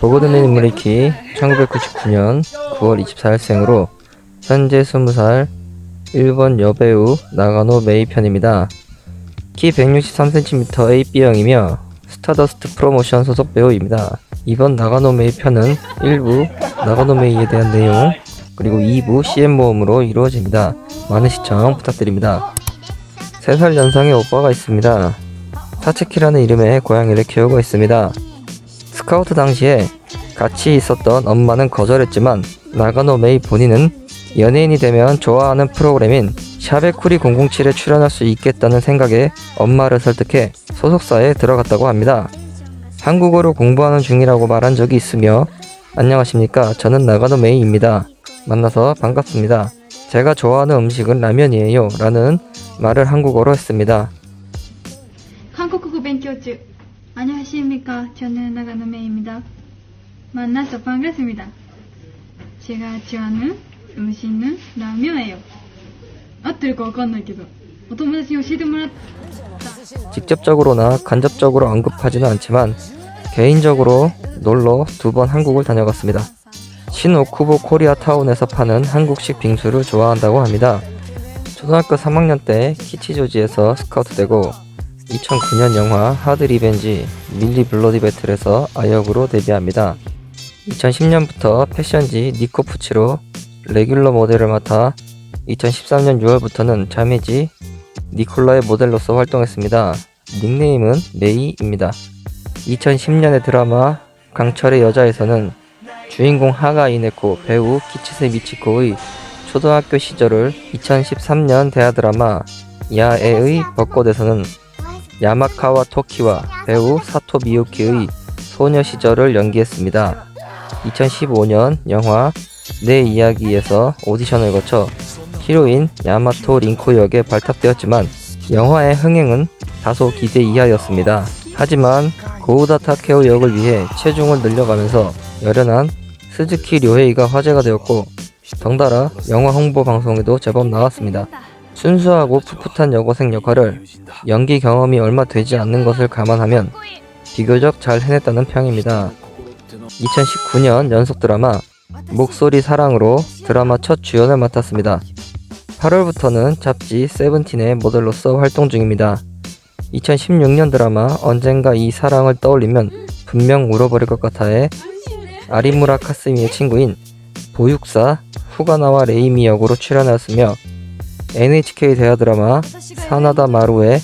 보고드맨 인물이키 1999년 9월 24일생으로 현재 20살 일본 여배우 나가노 메이 편입니다. 키 163cm AB형이며 스타더스트 프로모션 소속 배우입니다. 이번 나가노 메이 편은 1부 나가노 메이에 대한 내용 그리고 2부 CM 모음으로 이루어집니다. 많은 시청 부탁드립니다. 3살 연상의 오빠가 있습니다. 사츠키라는 이름의 고양이를 키우고 있습니다. 스카우트 당시에 같이 있었던 엄마는 거절했지만 나가노 메이 본인은 연예인이 되면 좋아하는 프로그램인 샤베쿠리 007에 출연할 수 있겠다는 생각에 엄마를 설득해 소속사에 들어갔다고 합니다. 한국어로 공부하는 중이라고 말한 적이 있으며 안녕하십니까 저는 나가노 메이입니다. 만나서 반갑습니다. 제가 좋아하는 음식은 라면이에요 라는 말을 한국어로 했습니다. 韓国語勉強中. 안녕하십니까. 저는 나가노 메이입니다. 만나서 반갑습니다. 제가 좋아하는 음식은 라면이에요. 合ってるかわかんないけど、お友達に教えてもらっ 직접적으로나 간접적으로 언급하지는 않지만 개인적으로 놀러 두 번 한국을 다녀갔습니다. 신오쿠보 코리아 타운에서 파는 한국식 빙수를 좋아한다고 합니다. 초등학교 3학년 때 키치조지에서 스카우트되고 2009년 영화 하드 리벤지 밀리 블러디 배틀에서 아역으로 데뷔합니다. 2010년부터 패션지 니코푸치로 레귤러 모델을 맡아 2013년 6월부터는 자매지 니콜라의 모델로서 활동했습니다. 닉네임은 메이입니다. 2010년의 드라마 강철의 여자에서는 주인공 하가 이네코 배우 키치세 미치코의 초등학교 시절을 2013년 대하 드라마 야에의 벚꽃에서는 야마카와 토키와 배우 사토 미유키의 소녀 시절을 연기했습니다. 2015년 영화 내 이야기에서 오디션을 거쳐 히로인 야마토 링코 역에 발탁되었지만 영화의 흥행은 다소 기대 이하였습니다. 하지만 고우다 타케오 역을 위해 체중을 늘려가면서 열연한 스즈키 료헤이가 화제가 되었고 덩달아 영화 홍보 방송에도 제법 나왔습니다. 순수하고 풋풋한 여고생 역할을 연기 경험이 얼마 되지 않는 것을 감안하면 비교적 잘 해냈다는 평입니다. 2019년 연속 드라마 목소리 사랑으로 드라마 첫 주연을 맡았습니다. 8월부터는 잡지 세븐틴의 모델로서 활동 중입니다. 2016년 드라마 언젠가 이 사랑을 떠올리면 분명 울어버릴 것 같아에 아리무라 카스미의 친구인 보육사 후가나와 레이미 역으로 출연하였으며 NHK 대하 드라마 사나다 마루의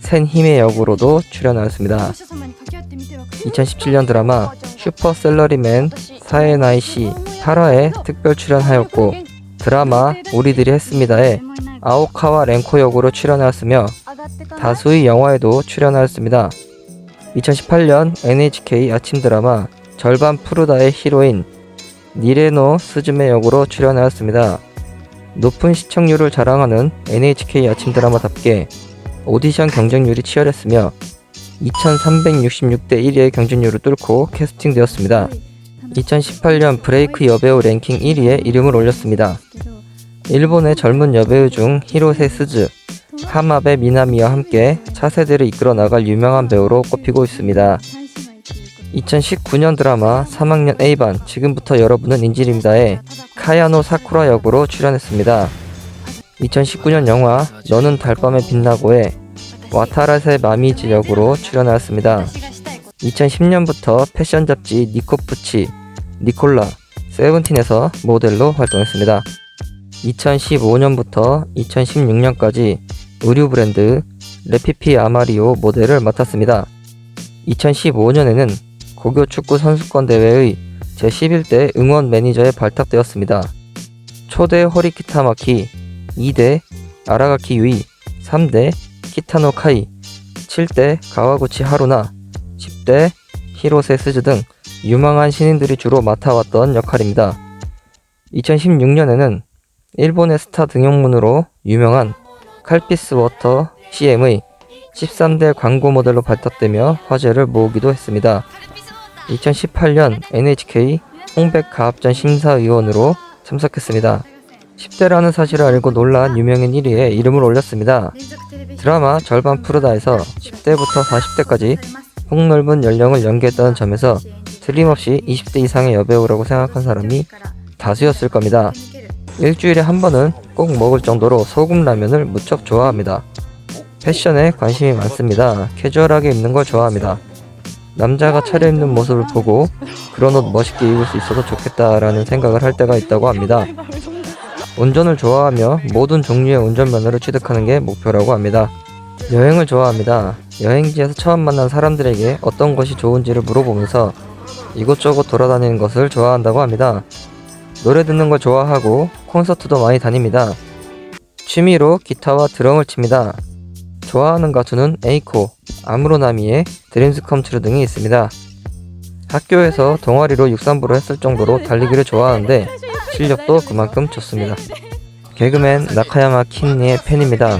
센 힘의 역으로도 출연하였습니다. 2017년 드라마 슈퍼 셀러리맨 사에나이 씨 8화에 특별 출연하였고 드라마 우리들이 했습니다에 아오카와 랭코 역으로 출연하였으며 다수의 영화에도 출연하였습니다. 2018년 NHK 아침 드라마 절반 푸르다의 히로인 니레노 스즈메 역으로 출연하였습니다. 높은 시청률을 자랑하는 NHK 아침 드라마답게 오디션 경쟁률이 치열했으며 2366대 1위의 경쟁률을 뚫고 캐스팅되었습니다. 2018년 브레이크 여배우 랭킹 1위에 이름을 올렸습니다. 일본의 젊은 여배우 중 히로세 스즈, 하마베 미나미와 함께 차세대를 이끌어 나갈 유명한 배우로 꼽히고 있습니다. 2019년 드라마 3학년 A반 지금부터 여러분은 인질입니다에 카야노 사쿠라 역으로 출연했습니다. 2019년 영화 너는 달밤에 빛나고에 와타라세 마미즈 역으로 출연하였습니다. 2010년부터 패션 잡지 니코푸치, 니콜라, 세븐틴에서 모델로 활동했습니다. 2015년부터 2016년까지 의류 브랜드 레피피 아마리오 모델을 맡았습니다. 2015년에는 고교 축구 선수권 대회의 제11대 응원 매니저에 발탁되었습니다. 초대 호리키타 마키, 2대 아라가키 유이, 3대 키타노 카이, 7대 가와구치 하루나, 10대 히로세 스즈 등 유망한 신인들이 주로 맡아왔던 역할입니다. 2016년에는 일본의 스타 등용문으로 유명한 칼피스 워터 CM의 13대 광고 모델로 발탁되며 화제를 모으기도 했습니다. 2018년 NHK 홍백 가합전 심사위원으로 참석했습니다. 10대라는 사실을 알고 놀란 유명인 1위에 이름을 올렸습니다. 드라마 절반 푸르다에서 10대부터 40대까지 폭넓은 연령을 연기했다는 점에서 틀림없이 20대 이상의 여배우라고 생각한 사람이 다수였을 겁니다. 일주일에 한 번은 꼭 먹을 정도로 소금 라면을 무척 좋아합니다. 패션에 관심이 많습니다. 캐주얼하게 입는 걸 좋아합니다. 남자가 차려입는 모습을 보고 그런 옷 멋있게 입을 수 있어서 좋겠다라는 생각을 할 때가 있다고 합니다. 운전을 좋아하며 모든 종류의 운전면허를 취득하는 게 목표라고 합니다. 여행을 좋아합니다. 여행지에서 처음 만난 사람들에게 어떤 것이 좋은지를 물어보면서 이곳저곳 돌아다니는 것을 좋아한다고 합니다. 노래 듣는 걸 좋아하고 콘서트도 많이 다닙니다. 취미로 기타와 드럼을 칩니다. 좋아하는 가수는 에이코, 아무로나미의 드림스 컴트루 등이 있습니다. 학교에서 동아리로 육상부를 했을 정도로 달리기를 좋아하는데 실력도 그만큼 좋습니다. 개그맨 나카야마 킨니의 팬입니다.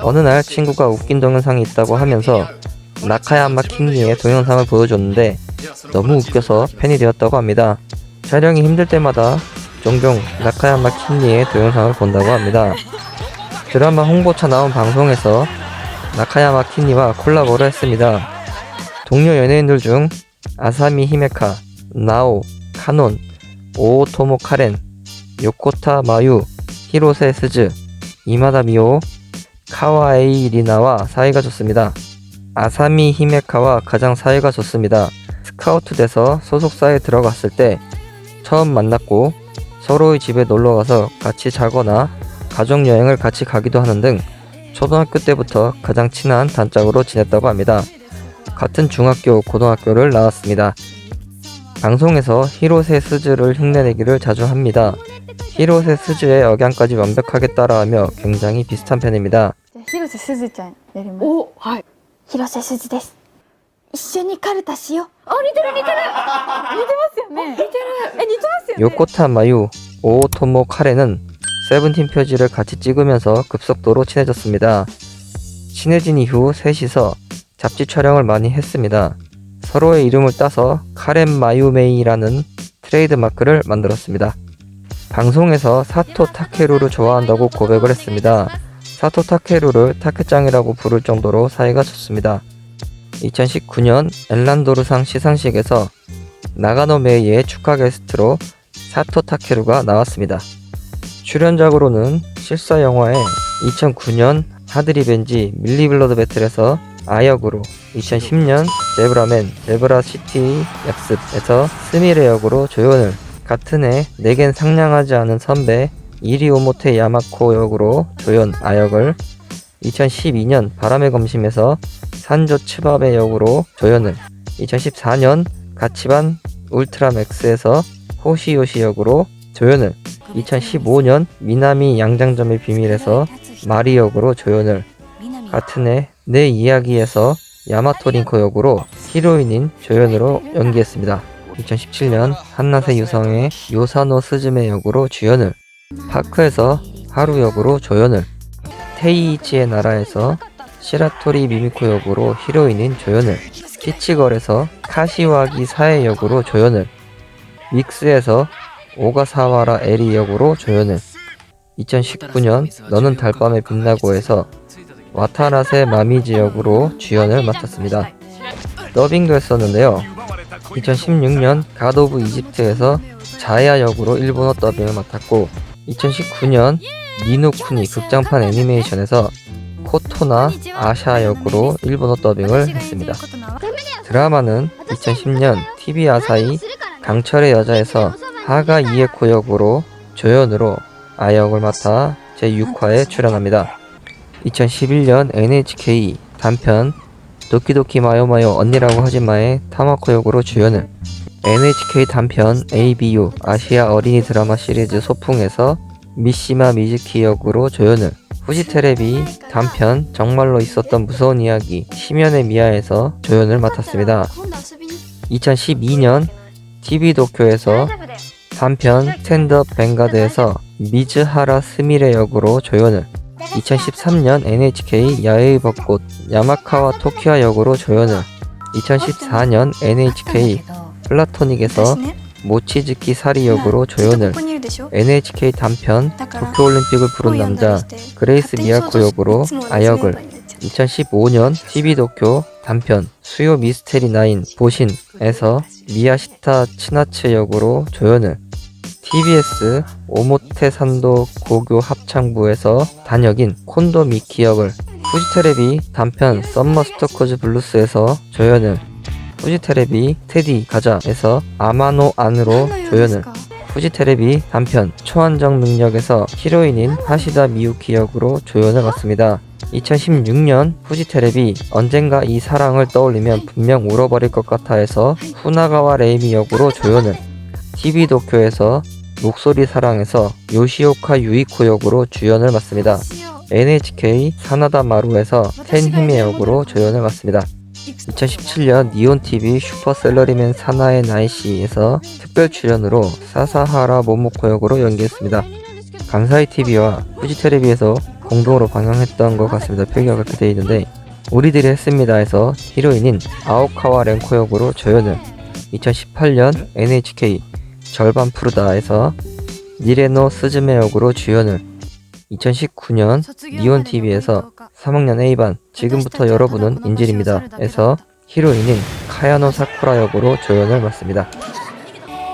어느 날 친구가 웃긴 동영상이 있다고 하면서 나카야마 킨니의 동영상을 보여줬는데 너무 웃겨서 팬이 되었다고 합니다. 촬영이 힘들 때마다 종종 나카야마 킨니의 동영상을 본다고 합니다. 드라마 홍보차 나온 방송에서 나카야마 킨니와 콜라보를 했습니다. 동료 연예인들 중 아사미 히메카, 나오, 카논, 오토모 카렌, 요코타 마유, 히로세 스즈, 이마다 미오, 카와에이 리나와 사이가 좋습니다. 아사미 히메카와 가장 사이가 좋습니다. 스카우트 돼서 소속사에 들어갔을 때 처음 만났고 서로의 집에 놀러 가서 같이 자거나 가족 여행을 같이 가기도 하는 등 초등학교 때부터 가장 친한 단짝으로 지냈다고 합니다. 같은 중학교, 고등학교를 나왔습니다. 방송에서 히로세 스즈를 흉내내기를 자주 합니다. 히로세 스즈의 억양까지 완벽하게 따라하며 굉장히 비슷한 편입니다.じゃあ広瀬すずちゃんやりますおはい広瀬すずです一緒にカルタしようあ似てる似てる似てますよね似てるえ似てますよね 요코타 마유, 오토모 카레는 세븐틴 표지를 같이 찍으면서 급속도로 친해졌습니다. 친해진 이후 셋이서 잡지 촬영을 많이 했습니다. 서로의 이름을 따서 카렌 마유메이라는 트레이드 마크를 만들었습니다. 방송에서 사토 타케루를 좋아한다고 고백을 했습니다. 사토 타케루를 타케짱이라고 부를 정도로 사이가 좋습니다. 2019년 엘란도르상 시상식에서 나가노 메이의 축하 게스트로 사토 타케루가 나왔습니다. 출연작으로는 실사 영화에 2009년 하드리벤지 밀리블러드 배틀에서 아역으로 2010년 제브라맨 제브라 시티 약습에서 스미레 역으로 조연을 같은 해 내겐 상냥하지 않은 선배 이리오모테 야마코 역으로 조연 아역을 2012년 바람의 검심에서 산조 츠바베 역으로 조연을 2014년 가치반 울트라맥스에서 호시요시 역으로 조연을 2015년 미나미 양장점의 비밀에서 마리 역으로 조연을 같은 해 내 이야기에서 야마토 링코 역으로 히로인인 조연으로 연기했습니다. 2017년 한나세 유성의 요사노 스즈메 역으로 주연을 파크에서 하루 역으로 조연을 테이이치의 나라에서 시라토리 미미코 역으로 히로인인 조연을 키치걸에서 카시와기 사에 역으로 조연을 믹스에서 오가사와라 에리 역으로 조연을 2019년 너는 달밤에 빛나고에서 와타나세 마미지 역으로 주연을 맡았습니다. 더빙도 했었는데요. 2016년 갓 오브 이집트에서 자야 역으로 일본어 더빙을 맡았고 2019년 니노쿠니 극장판 애니메이션에서 코토나 아샤 역으로 일본어 더빙을 했습니다. 드라마는 2010년 TV 아사히 강철의 여자에서 하가 이에코 역으로 조연으로 아역을 맡아 제6화에 출연합니다. 2011년 NHK 단편 도키도키 마요마요 언니라고 하지마의 타마코 역으로 주연을 NHK 단편 ABU 아시아 어린이 드라마 시리즈 소풍에서 미시마 미즈키 역으로 조연을 후지테레비 단편 정말로 있었던 무서운 이야기 심연의 미아에서 조연을 맡았습니다. 2012년 TV 도쿄에서 한편 스탠드업 벵가드에서 미즈하라 스미레 역으로 조연을 2013년 NHK 야외의 벚꽃 야마카와 토키아 역으로 조연을 2014년 NHK 플라토닉에서 모치즈키 사리 역으로 조연을 NHK 단편 도쿄올림픽을 부른 남자 그레이스 미야코 역으로 아역을 2015년 TV 도쿄 단편 수요 미스테리 나인 보신에서 미야시타 치나체 역으로 조연을 TBS 오모테산도 고교 합창부에서 단역인 콘도 미키 역을 후지테레비 단편 썸머 스토커즈 블루스에서 조연을 후지테레비 테디 가자에서 아마노 안으로 조연을 후지테레비 단편 초안정 능력에서 히로인인 하시다 미유키 역으로 조연을 맡습니다. 2016년 후지테레비 언젠가 이 사랑을 떠올리면 분명 울어버릴 것 같아에서 후나가와 레이미 역으로 조연을 TV 도쿄에서 목소리 사랑에서 요시오카 유이코 역으로 주연을 맡습니다. NHK 사나다 마루에서 텐히메 역으로 조연을 맡습니다. 2017년 니온TV 슈퍼셀러리맨 사나의 나이시에서 특별 출연으로 사사하라 모모코 역으로 연기했습니다. 감사히 TV와 후지테레비에서 공동으로 방영했던 것 같습니다. 표기가 그렇게 되어 있는데 우리들이 했습니다에서 히로인인 아오카와 렌코 역으로 조연을 2018년 NHK 절반 푸르다에서 니레노 스즈메 역으로 주연을 2019년 니온 TV에서 3학년 A반 지금부터 여러분은 인질입니다. 에서 히로인인 카야노 사쿠라 역으로 조연을 맡습니다.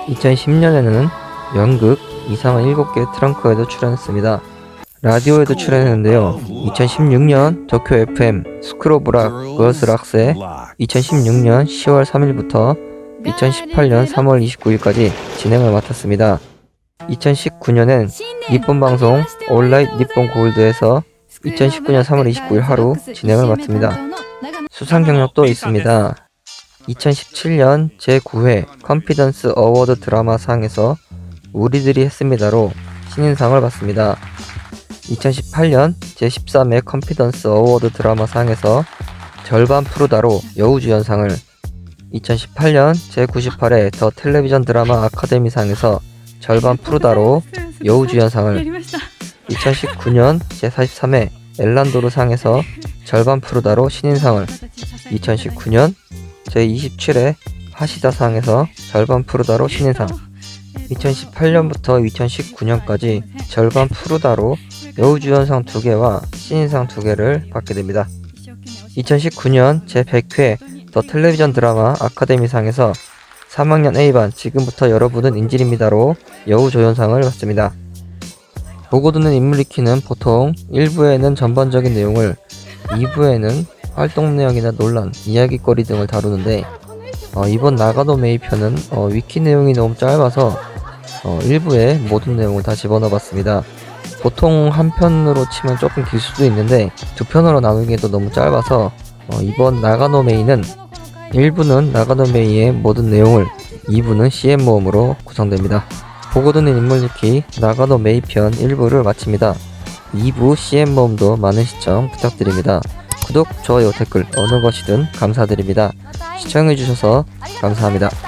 2010년에는 연극 이상한 7개 트렁크에도 출연했습니다. 라디오에도 출연했는데요. 2016년 도쿄 FM 스크로브락 걸스 락스에 2016년 10월 3일부터 2018년 3월 29일까지 진행을 맡았습니다. 2019년엔 니폰 방송 온라인 니폰 골드에서 2019년 3월 29일 하루 진행을 맡습니다. 수상 경력도 있습니다. 2017년 제9회 컨피던스 어워드 드라마상에서 우리들이 했습니다로 신인상을 받습니다. 2018년 제13회 컨피던스 어워드 드라마상에서 절반 푸르다로 여우주연상을 2018년 제98회 더 텔레비전 드라마 아카데미상에서 절반 푸르다로 여우주연상을 2019년 제43회 엘란도르상에서 절반 푸르다로 신인상을 2019년 제27회 하시다상에서 절반 푸르다로 신인상 2018년부터 2019년까지 절반 푸르다로 여우주연상 2개와 신인상 2개를 받게 됩니다. 2019년 제100회 더 텔레비전 드라마 아카데미상에서 3학년 A반 지금부터 여러분은 인질입니다로 여우조연상을 받습니다. 보고 듣는 인물 익히는 보통 1부에는 전반적인 내용을 2부에는 활동 내용이나 논란, 이야기거리 등을 다루는데 어, 이번 나가노 메이 편은 어, 위키 내용이 너무 짧아서 어, 1부에 모든 내용을 다 집어넣어봤습니다. 보통 한 편으로 치면 조금 길 수도 있는데 두 편으로 나누기에도 너무 짧아서 어, 이번 나가노 메이는 1부는 나가노 메이의 모든 내용을 2부는 CM 모음으로 구성됩니다. 보고 듣는 인물 읽기 나가노 메이 편 1부를 마칩니다. 2부 CM 모음도 많은 시청 부탁드립니다. 구독, 좋아요, 댓글 어느 것이든 감사드립니다. 시청해주셔서 감사합니다.